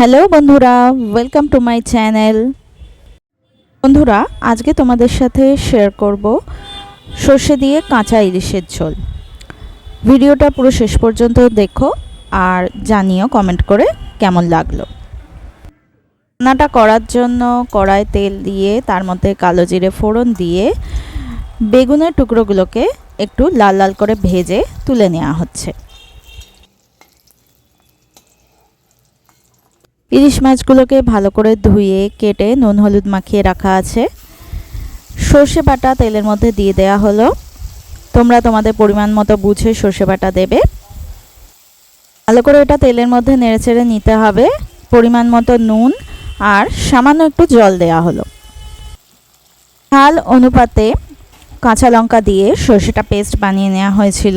Hello বন্ধুরা welcome to my channel বন্ধুরা, আজকে তোমাদের সাথে শেয়ার করব সর্ষে দিয়ে কাঁচা ইলিশের ঝোল। ভিডিওটা পুরো শেষ পর্যন্ত দেখো আর জানিও কমেন্ট করে কেমন লাগল। রান্নাটা করার জন্য কড়ায় তেল দিয়ে, তার মধ্যে কালো জিরে ফোড়ন দিয়ে, বেগুনের টুকরোগুলোকে একটু লাল লাল করে ভেজে তুলে নেওয়া হচ্ছে। ইলিশ মাছগুলোকে ভালো করে ধুয়ে, কেটে নুন হলুদ মাখিয়ে রাখা আছে। সর্ষে বাটা তেলের মধ্যে দিয়ে দেয়া হলো। তোমরা তোমাদের পরিমাণ মতো বুঝে সর্ষে বাটা দেবে। ভালো করে এটা তেলের মধ্যে নেড়েচেড়ে নিতে হবে। পরিমাণ মতো নুন আর সামান্য একটু জল দেয়া হলো। ঝাল অনুপাতে কাঁচা লঙ্কা দিয়ে সর্ষেটা পেস্ট বানিয়ে নেওয়া হয়েছিল।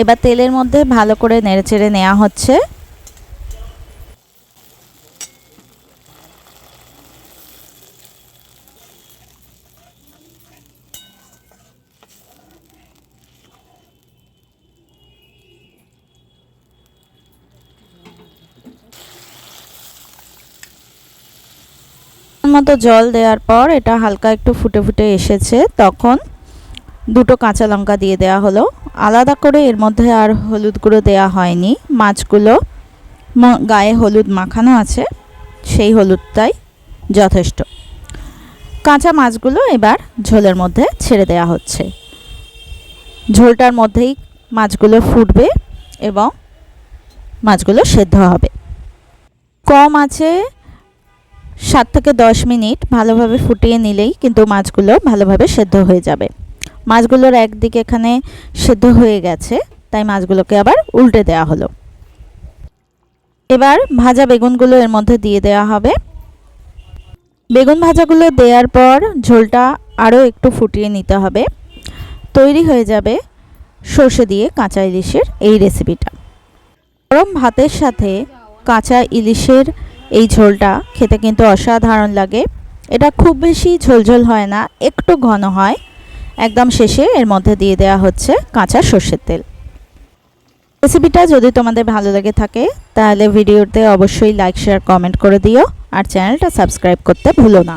এবার তেলের মধ্যে ভালো করে নেড়েচেড়ে নেওয়া হচ্ছে। মতো জল দেওয়ার পর এটা হালকা একটু ফুটে ফুটে এসেছে, তখন দুটো কাঁচা লঙ্কা দিয়ে দেওয়া হলো। আলাদা করে এর মধ্যে আর হলুদ গুঁড়ো দেওয়া হয়নি। মাছগুলো গায়ে হলুদ মাখানো আছে, সেই হলুদটাই যথেষ্ট। কাঁচা মাছগুলো এবার ঝোলের মধ্যে ছেড়ে দেওয়া হচ্ছে। ঝোলটার মধ্যেই মাছগুলো ফুটবে এবং মাছগুলো সেদ্ধ হবে। কম আছে সাত থেকে দশ মিনিট ভালোভাবে ফুটিয়ে নিলেই কিন্তু মাছগুলো ভালোভাবে সেদ্ধ হয়ে যাবে। মাছগুলোর একদিকে এখানে সেদ্ধ হয়ে গেছে, তাই মাছগুলোকে আবার উল্টে দেওয়া হলো। এবার ভাজা বেগুনগুলো এর মধ্যে দিয়ে দেওয়া হবে। বেগুন ভাজাগুলো দেওয়ার পর ঝোলটা আরও একটু ফুটিয়ে নিতে হবে। তৈরি হয়ে যাবে সর্ষে দিয়ে কাঁচা ইলিশের এই রেসিপিটা গরম ভাতের সাথে কাঁচা ইলিশের এই ঝোলটা খেতে কিন্তু অসাধারণ লাগে। এটা খুব বেশি ঝোলঝোল হয় না, একটু ঘন হয়। একদম শেষে এর মধ্যে দিয়ে দেওয়া হচ্ছে কাঁচা সর্ষের তেল। রেসিপিটা যদি তোমাদের ভালো লাগে থাকে, তাহলে ভিডিওতে অবশ্যই লাইক শেয়ার কমেন্ট করে দিও। আর চ্যানেলটা সাবস্ক্রাইব করতে ভুলো না।